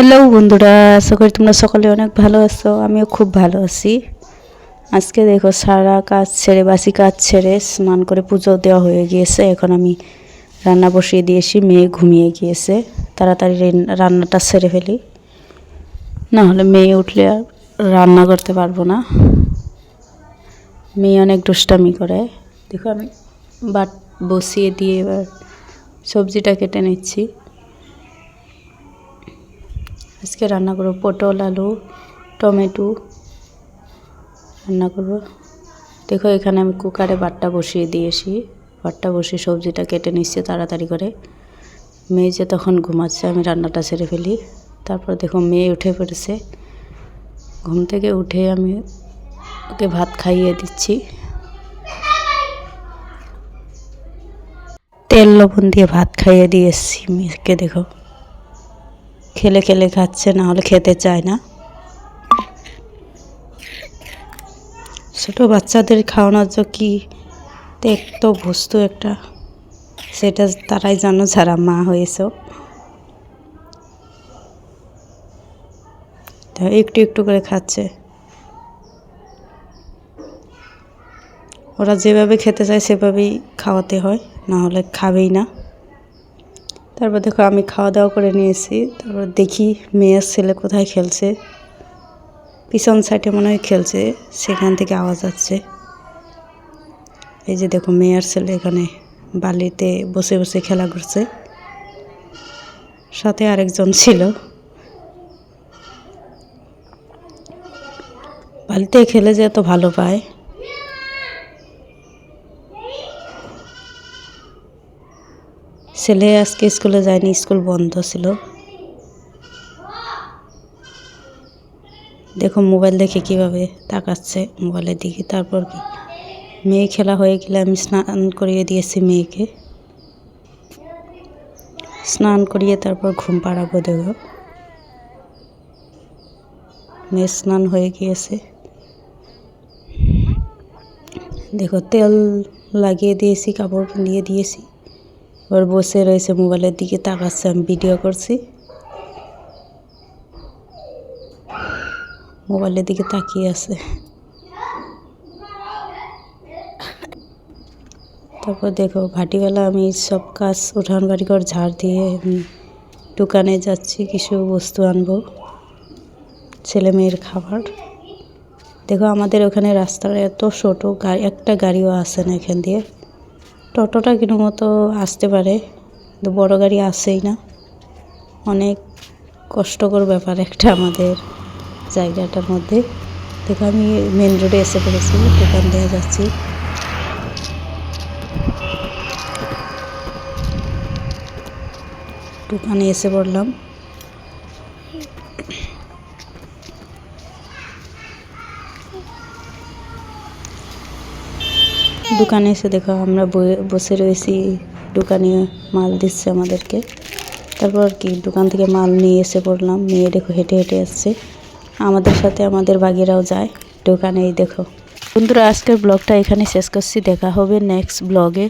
Hello বন্ধুরা। আশা করি তোমরা সকলে অনেক ভালো আছো। আমিও খুব ভালো আছি। আজকে দেখো, সারা কাজ ছেড়ে, বাসি কাজ ছেড়ে স্নান করে পুজো দেওয়া হয়ে গিয়েছে। এখন আমি রান্না বসিয়ে দিয়েছি, মেয়ে ঘুমিয়ে গিয়েছে। তাড়াতাড়ি রান্নাটা সেরে ফেলি। না হলে মেয়ে উঠলে আর রান্না করতে পারব না। মেয়ে অনেক দুষ্টামি করে। দেখো আমি বাট বসিয়ে দিয়ে এবার সবজিটা কেটে নিচ্ছি। আজকে রান্না করব পটল, আলু, টমেটো। রান্না করব। দেখো, এখানে আমি কুকারে বাটটা বসিয়ে দিয়েছি। বাটটা বসিয়ে সবজিটা কেটে নিচ্ছে তাড়াতাড়ি করে। মেয়ে যে তখন ঘুমাচ্ছে, আমি রান্নাটা সেরে ফেলি। তারপর দেখো, মেয়ে উঠে পড়েছে। ঘুম থেকে উঠে আমি ওকে ভাত খাইয়ে দিচ্ছি। তেল, লবণ দিয়ে ভাত খাইয়ে দিয়ে এসছি মেয়েকে, দেখো। খেলে খেলে খাচ্ছে, না হলে খেতে চায় না। ছোটো বাচ্চাদের খাওয়ানোর জন্য কি দেখতো বস্তু একটা, সেটা তারাই জানো যারা মা হয়েছে। একটু একটু করে খাচ্ছে। ওরা যেভাবে খেতে চায় সেভাবেই খাওয়াতে হয়, না হলে খাবেই না। তারপর দেখো আমি খাওয়া দাওয়া করে নিয়েছি, তারপর দেখি মেয়ের ছেলে কোথায় খেলছে। পিছন সাইডে মনে হয় খেলছে, সেখান থেকে আওয়াজ আসছে। এই যে দেখো মেয়ের ছেলে এখানে বালিতে বসে বসে খেলা করছে। সাথে আরেকজন ছিল। বালিতে খেলে যে এত ভালো পায়। ছেলে আজকে স্কুলে যায়নি, স্কুল বন্ধ ছিল। দেখো মোবাইল দেখে কীভাবে তাকাচ্ছে মোবাইলের দিকে, তারপর কি? মেয়ে খেলা হয়ে গেলে আমি স্নান করিয়ে দিয়েছি মেয়েকে। স্নান করিয়ে তারপর ঘুম পাড়াবো, দেখো। মেয়ে স্নান হয়ে গিয়েছে। দেখো তেল লাগিয়ে দিয়েছি, কাপড় দিয়ে দিয়েছি। এবার বসে রয়েছে মোবাইলের দিকে তাকাচ্ছে আমি ভিডিও করছি। মোবাইলের দিকে তাকিয়ে আছে। তারপর দেখো, ভাটিবেলা আমি সব কাজ উঠান বাড়ি ঘর, ঝাড় দিয়ে দোকানে যাচ্ছি, কিছু বস্তু আনব, ছেলে মেয়ের খাবার। দেখো, আমাদের ওখানে রাস্তাটা এত ছোটো গাড়ি একটা গাড়িও আসে না এখান দিয়ে। টোটোটা কিন্তু মতো আসতে পারে, কিন্তু বড় গাড়ি আসেই না। অনেক কষ্টকর ব্যাপার একটা আমাদের জায়গাটার মধ্যে। দেখো আমি মেন রোডে এসে পড়েছি, দোকান দিয়ে যাচ্ছি। দোকানে এসে পড়লাম। দোকানে এসে দেখো আমরা বসে রয়েছি। দোকানে মাল দিচ্ছে আমাদেরকে। তারপর কি, দোকান থেকে মাল নিয়ে এসে পড়লাম। মেয়ে দেখো হেঁটে হেঁটে আসছে। আমাদের সাথে আমাদের বাগিরাও যায়। দোকানেই দেখো। বন্ধুরা, আজকের ব্লগটা এখানে শেষ করছি। দেখা হবে নেক্সট ব্লগে।